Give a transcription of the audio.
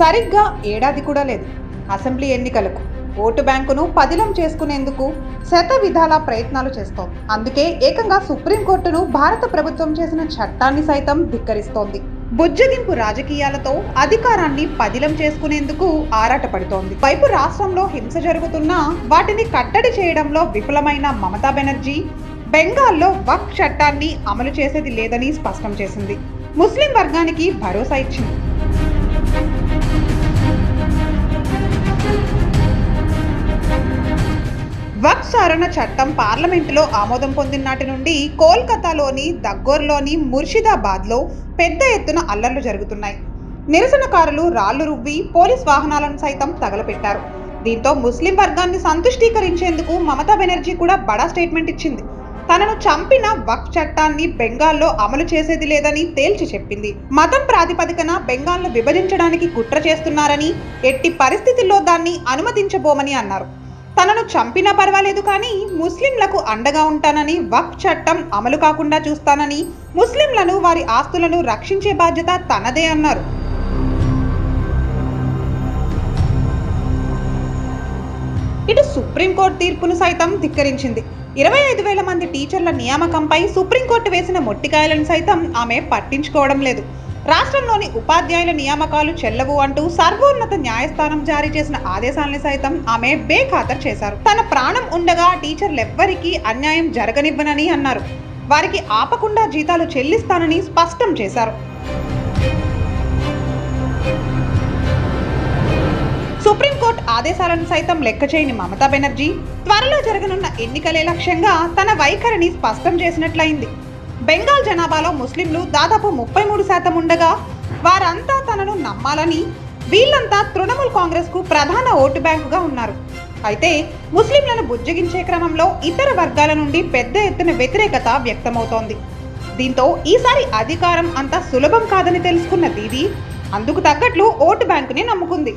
సరిగ్గా ఏడాది కూడా లేదు. అసెంబ్లీ ఎన్నికలకు ఓటు బ్యాంకును పదిలం చేసుకునేందుకు శత విధాల ప్రయత్నాలు చేస్తోంది. అందుకే ఏకంగా సుప్రీంకోర్టును భారత ప్రభుత్వం చేసిన చట్టాన్ని సైతం ధిక్కరిస్తోంది. బుజ్జగింపు రాజకీయాలతో అధికారాన్ని పదిలం చేసుకునేందుకు ఆరాటపడుతోంది. వైపు రాష్ట్రంలో హింస జరుగుతున్నా వాటిని కట్టడి చేయడంలో విఫలమైన మమతా బెనర్జీ బెంగాల్లో వక్ చట్టాన్ని అమలు చేసేది లేదని స్పష్టం చేసింది. ముస్లిం వర్గానికి భరోసా ఇచ్చింది. వక్ సవరణ చట్టం పార్లమెంటులో ఆమోదం పొందిన నాటి నుండి కోల్కతాలోని దగ్గోర్లోని ముర్షిదాబాద్లో పెద్ద ఎత్తున అల్లర్లు జరుగుతున్నాయి. నిరసనకారులు రాళ్ళు రువ్వి పోలీస్ వాహనాలను సైతం తగలపెట్టారు. దీంతో ముస్లిం వర్గాన్ని సంతుష్టీకరించేందుకు మమతా బెనర్జీ కూడా బడా స్టేట్మెంట్ ఇచ్చింది. తనను చంపిన వక్ఫ్ చట్టాన్ని బెంగాల్లో అమలు చేసేది లేదని తేల్చి చెప్పింది. మతం ప్రాతిపదికన బెంగాల్ను విభజించడానికి కుట్ర చేస్తున్నారని ఎట్టి పరిస్థితుల్లో దాన్ని అనుమతించబోమని అన్నారు. తనను చంపినా పర్వాలేదు కానీ ముస్లింలకు అండగా ఉంటానని వక్ఫ్ చట్టం అమలు కాకుండా చూస్తానని ముస్లింలను వారి ఆస్తులను రక్షించే బాధ్యత తనదే అన్నారు. ఇటు సుప్రీంకోర్టు తీర్పును సైతం ధిక్కరించింది. ఇరవై ఐదు వేల మంది టీచర్ల నియామకంపై సుప్రీంకోర్టు వేసిన మొట్టికాయలను సైతం ఆమె పట్టించుకోవడం లేదు. రాష్ట్రంలోని ఉపాధ్యాయుల నియామకాలు చెల్లవు అంటూ సర్వోన్నత న్యాయస్థానం జారీ చేసిన ఆదేశాలను సైతం ఆమె బేఖాతరు చేశారు. తన ప్రాణం ఉండగా టీచర్లెవ్వరికీ అన్యాయం జరగనివ్వనని అన్నారు. వారికి ఆపకుండా జీతాలు చెల్లిస్తానని స్పష్టం చేశారు. సుప్రీంకోర్టు ఆదేశాలను సైతం లెక్క చేయని మమతా బెనర్జీ త్వరలో జరగనున్న ఎన్నికలే లక్ష్యంగా తన వైఖరిని స్పష్టం చేసినట్లయింది. బెంగాల్ జనాభాలో ముస్లింలు దాదాపు ముప్పై మూడు శాతం ఉండగా వారంతా తనను నమ్మాలని వీళ్ళంతా తృణమూల్ కాంగ్రెస్కు ప్రధాన ఓటు బ్యాంకుగా ఉన్నారు. అయితే ముస్లింలను బుజ్జగించే క్రమంలో ఇతర వర్గాల నుండి పెద్ద ఎత్తున వ్యతిరేకత వ్యక్తమవుతోంది. దీంతో ఈసారి అధికారం అంత సులభం కాదని తెలుసుకున్న దీది అందుకు తగ్గట్లు ఓటు బ్యాంకుని నమ్ముకుంది.